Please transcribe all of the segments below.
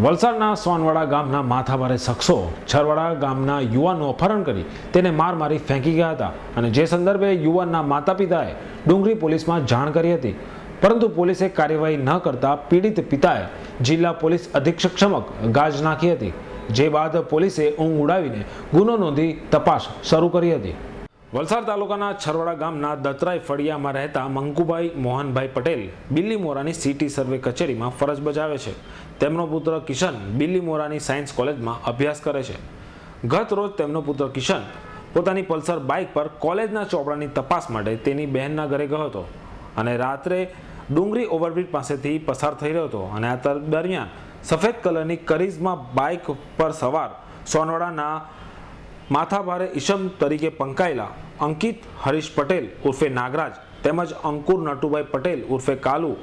વલસાડના સોનવાડા ગામના માથાભારે શખ્સો છરવાડા ગામના યુવાનનું અપહરણ કરી તેને માર મારી ફેંકી ગયા હતા અને જે સંદર્ભે યુવાનના માતા પિતાએ ડુંગરી પોલીસમાં જાણ કરી હતી. પરંતુ પોલીસે કાર્યવાહી ન કરતા પીડિત પિતાએ જિલ્લા પોલીસ અધિક્ષક સમક્ષ ગાજ નાખી હતી. જે બાદ પોલીસે ઊંઘ ઉડાવીને ગુનો નોંધી તપાસ શરૂ કરી હતી. વલસાડ તાલુકાના છરવાડા ગામના દત્રાઈ ફળિયામાં રહેતા મંકુભાઈ મોહનભાઈ પટેલ બિલ્લી મોરાની સિટી સર્વે કચેરીમાં ફરજ બજાવે છે. તેમનો પુત્ર કિશન બિલ્લી મોરાની સાયન્સ કોલેજમાં અભ્યાસ કરે છે. ગત રોજ તેમનો પુત્ર કિશન પોતાની પલ્સર બાઇક પર કોલેજના ચોપડાની તપાસ માટે તેની બહેનના ઘરે ગયો હતો અને રાત્રે ડુંગરી ઓવરબ્રિજ પાસેથી પસાર થઈ રહ્યો હતો અને આ દરમિયાન સફેદ કલરની કરીઝમાં બાઇક પર સવાર સોનવાડાના માથાભારે ઈશમ તરીકે પંકાયેલા અંકિત હરીશ પટેલ ઉર્ફે નાગરાજ તેમજ અંકુર નટુભાઈ પટેલ ઉર્ફે કાલુ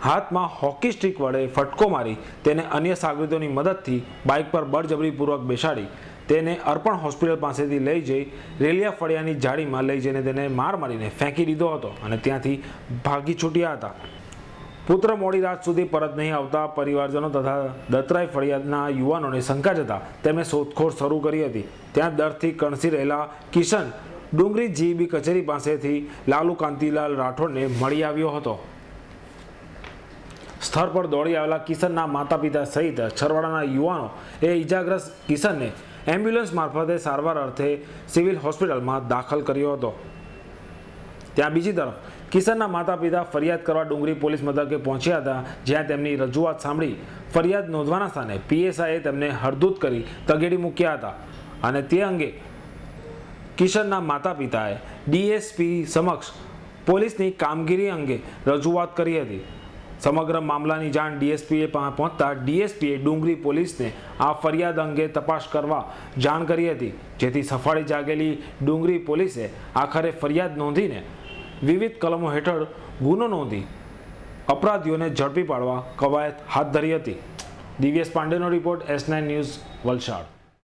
હાથમાં હોકી સ્ટિક વડે ફટકો મારી તેને અન્ય સાગરીતોની મદદથી બાઇક પર બળજબરીપૂર્વક બેસાડી તેને અર્પણ હોસ્પિટલ પાસેથી લઈ જઈ રેલિયા ફળિયાની જાળીમાં લઈ જઈને તેને માર મારીને ફેંકી દીધો હતો અને ત્યાંથી ભાગી છૂટ્યા હતા. પુત્ર મોડી રાત સુધી પરત નહીં આવતા પરિવારજનો તથા દત્તરાય ફળિયાદના યુવાનોને શંકા જતા તેમણે શોધખોળ શરૂ કરી હતી. ત્યાં દરથી કણસી રહેલા કિશન ડુંગરી જીબી કચેરી પાસેથી લાલુ કાંતિલાલ રાઠોડને મળી આવ્યો હતો. સ્થળ પર દોડી આવેલા કિશનના માતા પિતા સહિત છરવાડાના યુવાનો એ ઈજાગ્રસ્ત કિશનને એમ્બ્યુલન્સ મારફતે સારવાર અર્થે સિવિલ હોસ્પિટલમાં દાખલ કર્યો હતો. ત્યાં બીજી તરફ કિશનના માતા પિતા ફરિયાદ કરવા ડુંગરી પોલીસ મથકે પહોંચ્યા હતા, જ્યાં તેમની રજૂઆત સાંભળી ફરિયાદ નોંધવાના સ્થાને પીએસઆઈએ તેમને હરદૂત કરી તગેડી મૂક્યા હતા. અને તે અંગે કિશનના માતા પિતાએ ડીએસપી સમક્ષ પોલીસની કામગીરી અંગે રજૂઆત કરી હતી. સમગ્ર મામલાની જાણ ડીએસપીએ પહોંચતા ડીએસપીએ ડુંગરી પોલીસને આ ફરિયાદ અંગે તપાસ કરવા જાણ કરી હતી, જેથી સફાળી જાગેલી ડુંગરી પોલીસે આખરે ફરિયાદ નોંધીને વિવિધ કલમો હેઠળ ગુનો નોંધી અપરાધીઓને ઝડપી પાડવા કવાયત હાથ ધરી હતી. Divyesh પાંડેનો report S nine news Valsad.